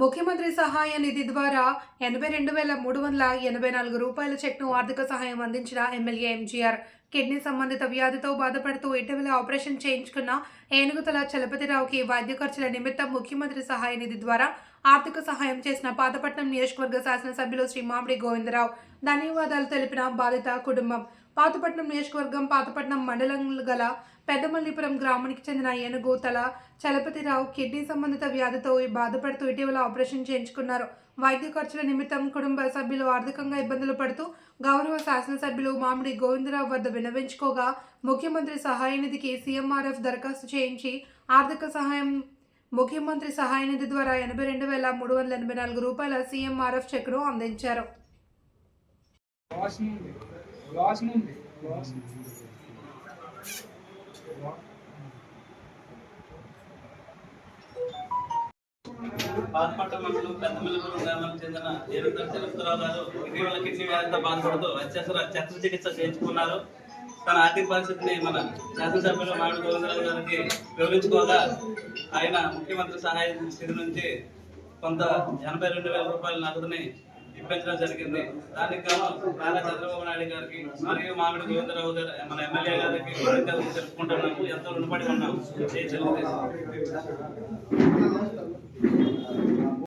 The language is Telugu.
ముఖ్యమంత్రి సహాయ నిధి ద్వారా ఎనభై రెండు వేల మూడు వందల ఎనభై నాలుగు రూపాయల చెక్ను ఆర్థిక సహాయం అందించిన ఎమ్మెల్యే ఎంజీఆర్. కిడ్నీ సంబంధిత వ్యాధితో బాధపడుతూ ఇటీవల ఆపరేషన్ చేయించుకున్న ఏనుగుతల చలపతిరావుకి వైద్య ఖర్చుల నిమిత్తం ముఖ్యమంత్రి సహాయ నిధి ద్వారా ఆర్థిక సహాయం చేసిన పాతపట్నం నియోజకవర్గ శాసనసభ్యులు శ్రీ మామిడి గోవిందరావు. ధన్యవాదాలు తెలిపిన బాధిత కుటుంబం. పాతపట్నం నియోజకవర్గం పాతపట్నం మండలం గల పెద్దమల్లిపురం గ్రామానికి చెందిన ఏనుగు తల చలపతిరావు కిడ్నీ సంబంధిత వ్యాధితో బాధపడుతూ ఇటీవల ఆపరేషన్ చేయించుకున్నారు. వైద్య ఖర్చుల నిమిత్తం కుటుంబ సభ్యులు ఆర్థికంగా ఇబ్బందులు పడుతూ గౌరవ శాసనసభ్యులు మామిడి గోవిందరావు వద్ద వినవించుకోగా ముఖ్యమంత్రి సహాయ నిధికి సీఎంఆర్ఎఫ్ దరఖాస్తు చేయించి ఆర్థిక సహాయం ముఖ్యమంత్రి సహాయ నిధి ద్వారా ఎనభై రెండు వేల మూడు వందల ఎనభై నాలుగు రూపాయల సీఎంఆర్ఎఫ్ చెక్ను అందించారు. వాసన ఉంది. వాసన ఉంది వాసన పాతపట్ట మండలం గ్రామానికి చెందిన ఏరుగల చలపతిరావు గారు ఇటీవల కిడ్నీ వ్యాధితో బాధపడుతూ అత్యవసర శస్త్రచికిత్స చేయించుకున్నారు. తన ఆర్థిక పరిస్థితిని మన శాసనసభ్యులు మామిడి గోవిందరావు గారికి వివరించుకోగా ఆయన ముఖ్యమంత్రి సహాయ నిధి నుంచి కొంత ఎనభై రెండు వేల రూపాయల నగదుని ఇప్పించడం జరిగింది. దానికి గాను నారా చంద్రబాబు నాయుడు గారికి మరియు మామిడి గోవిందరావు గారు మన ఎమ్మెల్యే గారికి కృతజ్ఞతలు తెలుపుకుంటున్నాము. ఎంతో రుణపడి ఉన్నాము.